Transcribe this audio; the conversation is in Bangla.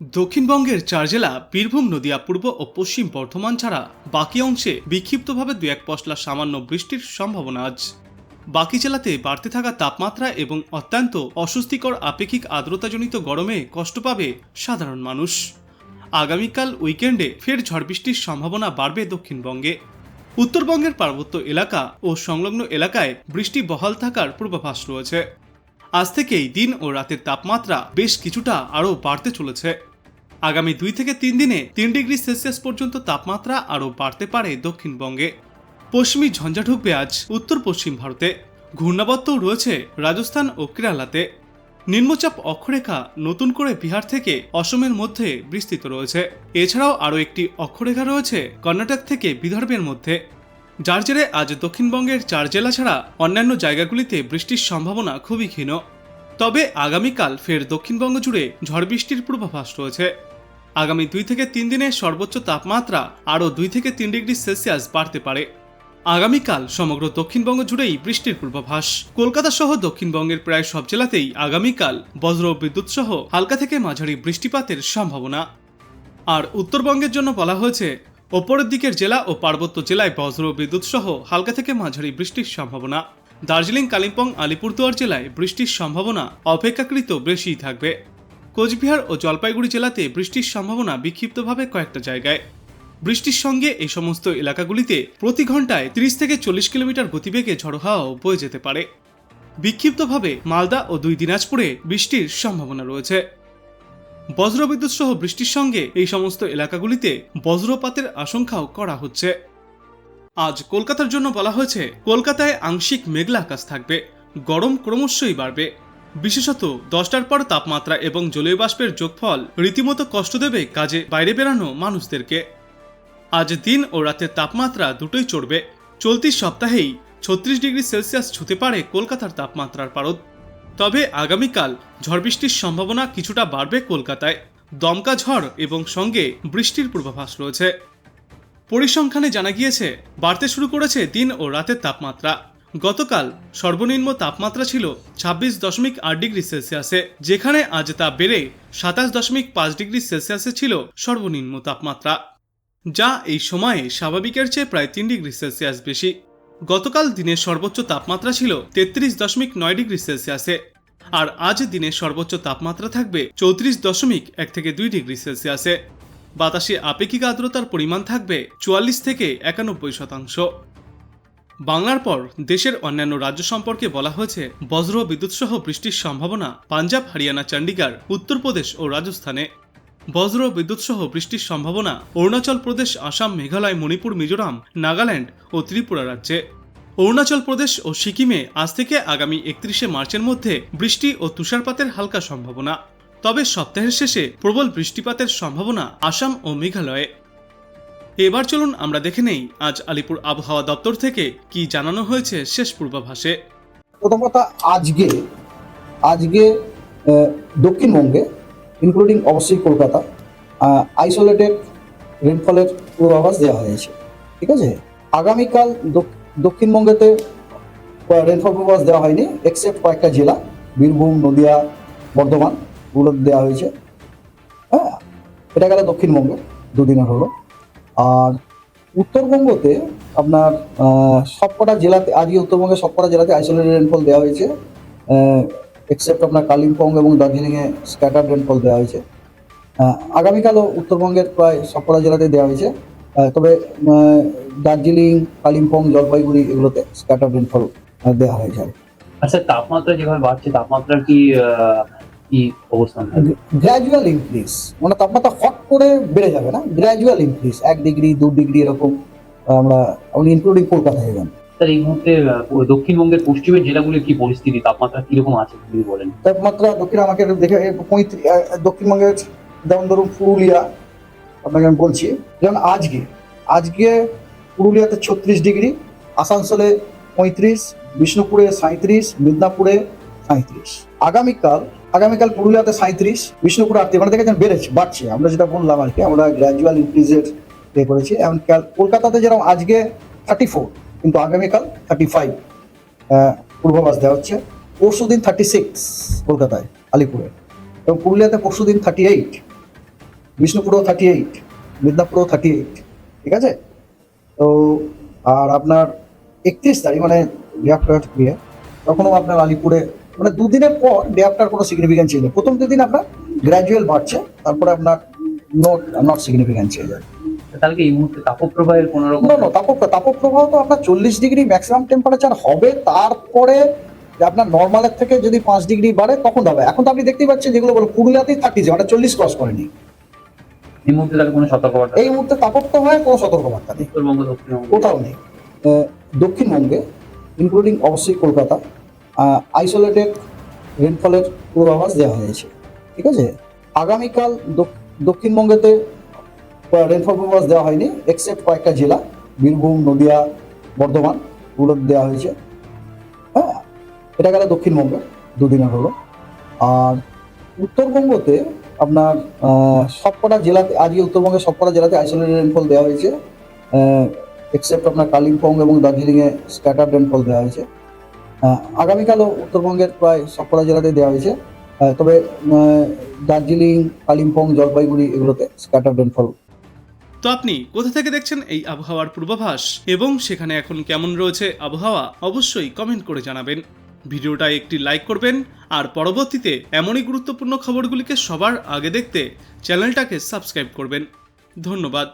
দক্ষিণবঙ্গের চার জেলা, বীরভূম, নদিয়া, পূর্ব ও পশ্চিম বর্ধমান ছাড়া বাকি অংশে বিক্ষিপ্তভাবে দু এক পশলা সামান্য বৃষ্টির সম্ভাবনা আজ। বাকি জেলাতে বাড়তে থাকা তাপমাত্রা এবং অত্যন্ত অস্বস্তিকর আপেক্ষিক আর্দ্রতাজনিত গরমে কষ্ট পাবে সাধারণ মানুষ। আগামীকাল উইকেন্ডে ফের ঝড় বৃষ্টির সম্ভাবনা বাড়বে দক্ষিণবঙ্গে। উত্তরবঙ্গের পার্বত্য এলাকা ও সংলগ্ন এলাকায় বৃষ্টি বহাল থাকার পূর্বাভাস রয়েছে। আজ থেকেই দিন ও রাতের তাপমাত্রা বেশ কিছুটা আরও বাড়তে চলেছে। আগামী দুই থেকে তিন দিনে তিন ডিগ্রি সেলসিয়াস পর্যন্ত তাপমাত্রা আরও বাড়তে পারে দক্ষিণবঙ্গে। পশ্চিমী ঝঞ্ঝা ঢুকবে আজ উত্তর পশ্চিম ভারতে। ঘূর্ণাবর্তও রয়েছে রাজস্থান ও কেরালাতে। নিম্নচাপ অক্ষরেখা নতুন করে বিহার থেকে অসমের মধ্যে বিস্তৃত রয়েছে। এছাড়াও আরও একটি অক্ষরেখা রয়েছে কর্ণাটক থেকে বিদর্ভের মধ্যে। যার জেরে আজ দক্ষিণবঙ্গের চার জেলা ছাড়া অন্যান্য জায়গাগুলিতে বৃষ্টির সম্ভাবনা খুবই ক্ষীণ। তবে আগামীকাল ফের দক্ষিণবঙ্গ জুড়ে ঝড় বৃষ্টির পূর্বাভাস রয়েছে। আগামী দুই থেকে তিন দিনে সর্বোচ্চ তাপমাত্রা আরও দুই থেকে তিন ডিগ্রি সেলসিয়াস বাড়তে পারে। আগামীকাল সমগ্র দক্ষিণবঙ্গ জুড়েই বৃষ্টির পূর্বাভাস। কলকাতা সহ দক্ষিণবঙ্গের প্রায় সব জেলাতেই আগামীকাল বজ্র বিদ্যুৎ সহ হালকা থেকে মাঝারি বৃষ্টিপাতের সম্ভাবনা। আর উত্তরবঙ্গের জন্য বলা হয়েছে ওপরের দিকের জেলা ও পার্বত্য জেলায় বজ্র বিদ্যুৎ সহ হালকা থেকে মাঝারি বৃষ্টির সম্ভাবনা। দার্জিলিং, কালিম্পং, আলিপুরদুয়ার জেলায় বৃষ্টির সম্ভাবনা অপেক্ষাকৃত বেশিই থাকবে। কোচবিহার ও জলপাইগুড়ি জেলাতে বৃষ্টির সম্ভাবনা বিক্ষিপ্তভাবে কয়েকটা জায়গায়। বৃষ্টির সঙ্গে এই সমস্ত এলাকাগুলিতে প্রতি ঘন্টায় 30 থেকে চল্লিশ কিলোমিটার গতিবেগে ঝড়ো হাওয়াও বয়ে যেতে পারে। বিক্ষিপ্তভাবে মালদা ও দুই দিনাজপুরে বৃষ্টির সম্ভাবনা রয়েছে। বজ্রবিদ্যুৎ সহ বৃষ্টির সঙ্গে এই সমস্ত এলাকাগুলিতে বজ্রপাতের আশঙ্কাও করা হচ্ছে। আজ কলকাতার জন্য বলা হয়েছে, কলকাতায় আংশিক মেঘলা আকাশ থাকবে, গরম ক্রমশই বাড়বে। বিশেষত দশটার পর তাপমাত্রা এবং জলীয় বাষ্পের যোগফল রীতিমতো কষ্ট দেবে কাজে বাইরে বেরানো মানুষদেরকে। আজ দিন ও রাতের তাপমাত্রা দুটোই চড়বে। চলতি সপ্তাহেই ছত্রিশ ডিগ্রি সেলসিয়াস ছুতে পারে কলকাতার তাপমাত্রার পারদ। তবে আগামীকাল ঝড় বৃষ্টির সম্ভাবনা কিছুটা বাড়বে কলকাতায়। দমকা ঝড় এবং সঙ্গে বৃষ্টির পূর্বাভাস রয়েছে। পরিসংখ্যানে জানা গিয়েছে, বাড়তে শুরু করেছে দিন ও রাতের তাপমাত্রা। গতকাল সর্বনিম্ন তাপমাত্রা ছিল ছাব্বিশ দশমিক আট ডিগ্রি সেলসিয়াসে, যেখানে আজ তা বেড়ে সাতাশ দশমিক পাঁচ ডিগ্রি সেলসিয়াসে ছিল সর্বনিম্ন তাপমাত্রা। যা এই সময়ে স্বাভাবিকের চেয়ে প্রায় তিন ডিগ্রি সেলসিয়াস বেশি। গতকাল দিনের সর্বোচ্চ তাপমাত্রা ছিল তেত্রিশ দশমিক নয় ডিগ্রি সেলসিয়াসে, আর আজ দিনের সর্বোচ্চ তাপমাত্রা থাকবে চৌত্রিশ দশমিক এক থেকে দুই ডিগ্রি সেলসিয়াসে। বাতাসে আপেক্ষিক আর্দ্রতার পরিমাণ থাকবে চুয়াল্লিশ থেকে একানব্বই শতাংশ। বাংলার পর দেশের অন্যান্য রাজ্য সম্পর্কে বলা হয়েছে, বজ্র বিদ্যুৎ সহ বৃষ্টির সম্ভাবনা পাঞ্জাব, হরিয়ানা চণ্ডীগড় উত্তরপ্রদেশ ও রাজস্থানে। বজ্র বিদ্যুৎ সহ বৃষ্টির সম্ভাবনা অরুণাচল প্রদেশ, আসাম, মেঘালয়, মণিপুর, মিজোরাম, নাগাল্যান্ড ও ত্রিপুরা রাজ্যে। অরুণাচল প্রদেশ ও সিকিমে আজ থেকে আগামী একত্রিশে মার্চের মধ্যে বৃষ্টি ও তুষারপাতের হালকা সম্ভাবনা। তবে সপ্তাহের শেষে প্রবল বৃষ্টিপাতের সম্ভাবনা আসাম ও মেঘালয়ে। এবার চলুন আমরা দেখে নেই আজ আলিপুর আবহাওয়া দপ্তর থেকে কি জানানো হয়েছে শেষ পূর্বাভাসে। প্রথম কথা, আজকে আজকে দক্ষিণবঙ্গে ইনক্লুডিং অবশ্যই কলকাতা আইসোলেটেড রেনফলের পূর্বাভাস দেওয়া হয়েছে, ঠিক আছে? আগামীকাল দক্ষিণবঙ্গেতে রেনফল পূর্বাভাস দেওয়া হয়নি এক্সেপ্ট কয়েকটা জেলা, বীরভূম, নদিয়া, বর্ধমানগুলো দেওয়া হয়েছে। হ্যাঁ এটা গেল দক্ষিণবঙ্গে দুদিনের হলো। আর উত্তরবঙ্গতে আপনার সবকটা জেলাতে আজকে উত্তরবঙ্গের সবকটা জেলাতে আইসোলেটেড রেনফল দেওয়া হয়েছে এক্সেপ্ট আপনার কালিম্পং এবং দার্জিলিংয়ে স্ক্যাটার রেনফল দেওয়া হয়েছে। আগামীকালও উত্তরবঙ্গের প্রায় সবকটা জেলাতে দেওয়া হয়েছে। তবে দার্জিলিং কালিম্পং জলপাইগুড়ি এগুলোতে স্ক্যাটার রেনফল দেওয়া হয়েছে আচ্ছা তাপমাত্রা যেভাবে বাড়ছে তাপমাত্রার কি কি অবস্থান গ্র্যাজুয়াল ইনক্রিজ মানে তাপমাত্রা হট করে বেড়ে যাবে না গ্র্যাজুয়াল ইনক্রিজ এক ডিগ্রি দু ডিগ্রি এরকম আমরা ইনক্লুডিং কলকাতা ইভেন স্যার এই মুহূর্তে দক্ষিণবঙ্গের পশ্চিমের জেলাগুলির কি পরিস্থিতি? তাপমাত্রা কীরকম আছে যদি বলেন? তাপমাত্রা দক্ষিণ আমাকে দেখে দক্ষিণবঙ্গের যেমন ধরুন পুরুলিয়া, আপনাকে আমি বলছি, যেমন আজকে আজকে পুরুলিয়াতে ছত্রিশ ডিগ্রি, আসানসোলে পঁয়ত্রিশ, বিষ্ণুপুরে সাঁত্রিশ মিদনাপুরে সাঁত্রিশ আগামীকাল আগামীকাল পুরুলিয়াতে সাঁত্রিশ বিষ্ণুপুরে আটত্রিশ মানে দেখেছেন বেড়েছে, বাড়ছে। আমরা যেটা বললাম আর কি, আমরা গ্র্যাজুয়াল ইনক্রিজের এ করেছি। এমন কাল- কলকাতাতে যেরকম আজকে থার্টি ফোর কিন্তু আগামীকাল থার্টি ফাইভ পূর্বাভাস দেওয়া হচ্ছে। পরশু দিন থার্টি সিক্স কলকাতায়, আলিপুরে। এবং পুরুলিয়াতে পরশু দিন থার্টি এইট বিষ্ণুপুরও থার্টি এইট মিদনাপুরও থার্টি এইট ঠিক আছে? তো, আর আপনার একত্রিশ তারিখ মানে ডে আফটার ইয়ে তখনও আপনার আলিপুরে মানে দুদিনের পর ডে আফটার কোনো সিগনিফিকেন্ট চেঞ্জ নেই। প্রথম দুদিন আপনার গ্র্যাজুয়াল বাড়ছে, তারপরে আপনার নট নট সিগনিফিকেন্ট চেঞ্জ হয়। তাহলে কি এই মুহূর্তে তাপপ্রবাহের কোনো রকম না না তাপক তাপপ্রবাহ তো আপনার চল্লিশ ডিগ্রি ম্যাক্সিমাম টেম্পারেচার হবে তারপরে যে আপনার নর্মালের থেকে যদি পাঁচ ডিগ্রি বাড়ে তখন হবে। এখন তো আপনি দেখতেই পাচ্ছেন যেগুলো বলো পুরুলিয়াতেই থার্টি যে মানে চল্লিশ ক্রস করেনি। এই মুহূর্তে তাহলে কোনো সতর্কবার্তা এই মুহূর্তে তাপপ্রবাহে কোনো সতর্কবার্তা নেই। উত্তরবঙ্গ দক্ষিণবঙ্গ। কোথাও নেই। দক্ষিণবঙ্গে ইনক্লুডিং অবশ্যই কলকাতা আইসোলেটেড রেনফলের পূর্বাভাস দেওয়া হয়েছে। ঠিক আছে? আগামীকাল দক্ষিণবঙ্গেতে রেনফল পূর্বাভাস দেওয়া হয়নি এক্সেপ্ট কয়েকটা জেলা, বীরভূম, নদিয়া, বর্ধমান ওগুলো দেওয়া হয়েছে। হ্যাঁ এটা গেল দক্ষিণবঙ্গে, দুদিনের হলো। আর উত্তরবঙ্গতে আপনার সবকটা জেলাতে, আজকে উত্তরবঙ্গের সবকটা জেলাতে আইসোলেটেড রেনফল দেওয়া হয়েছে। এক্সেপ্ট আপনার কালিম্পং এবং দার্জিলিংয়ে স্ক্যাটার রেনফল দেওয়া হয়েছে। আগামীকালও উত্তরবঙ্গের প্রায় সবকটা জেলাতে দেওয়া হয়েছে। তবে দার্জিলিং, কালিম্পং, জলপাইগুড়ি এগুলোতে স্ক্যাটার রেনফল তো আপনি কোথা থেকে দেখছেন এই আবহাওয়ার পূর্বাভাস এবং সেখানে এখন কেমন রয়েছে আবহাওয়া অবশ্যই কমেন্ট করে জানাবেন। ভিডিওটা একটি লাইক করবেন আর পরবর্তীতে এমনই গুরুত্বপূর্ণ খবরগুলিকে সবার আগে দেখতে চ্যানেলটাকে সাবস্ক্রাইব করবেন। ধন্যবাদ।